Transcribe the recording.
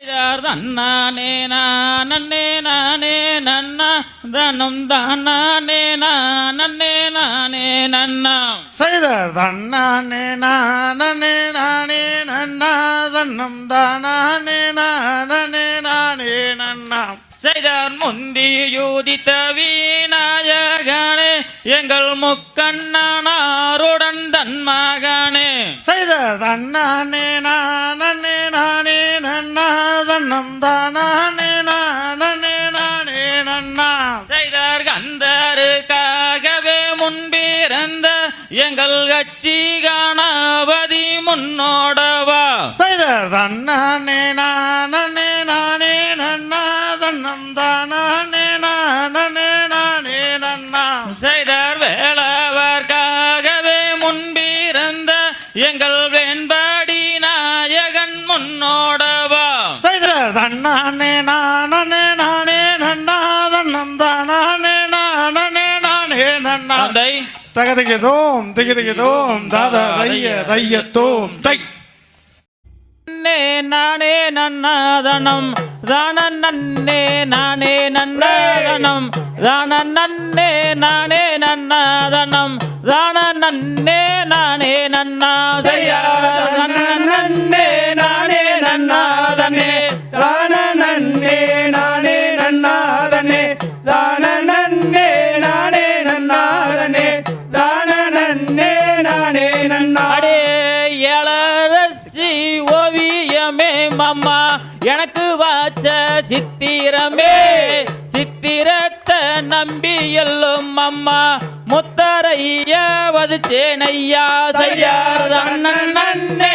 தன்னானே நானே நானே நன்னா தனம் தானே நானே நானே நன்னா. செய்தர் தன்னானே நானே நானே நன்னா தன்னம் தானே நானே நானே நன்னாம் செய்தார் முந்தி யூதித்த வீநாயகனே எங்கள் முக்கண்ணனாருடன் தன் மகனே செய்தர் தன்னானே நானே நன்னா தன்னம் தானே நானே நானே நன்னாம் செய்தார் கந்தருக்காகவே முன்பிறந்த எங்கள் கட்சி காணாவதி முன்னோடவா? செய்தர் தன்னானே நானே நானே நன்னா. தன்னம் தானே நானே நானே நன்னாம் செய்தார் வேளவர்க்காகவே முன்பிறந்த எங்கள் தன்னானே நானே நானே நன்னா தன்னம் தானே நானே நானே நன்னா தகதிகதோம் திகதிகதோம் தாதா தைய தையத்தோம் தை. நன்னே நானே நன்னாதனம். தான நன்னே நானே நன்னாதனம். தான நன்னே நானே நன்னாதனம். தான நன்னே நானே நன்னா செய்யா மம்மா எனக்கு வாச்ச சித்திரமே சித்திரத்தை நம்பி எல்லும் அம்மா முத்தரைய வதுச்சேனையா செய்யார் அண்ணன் நன்னாதனே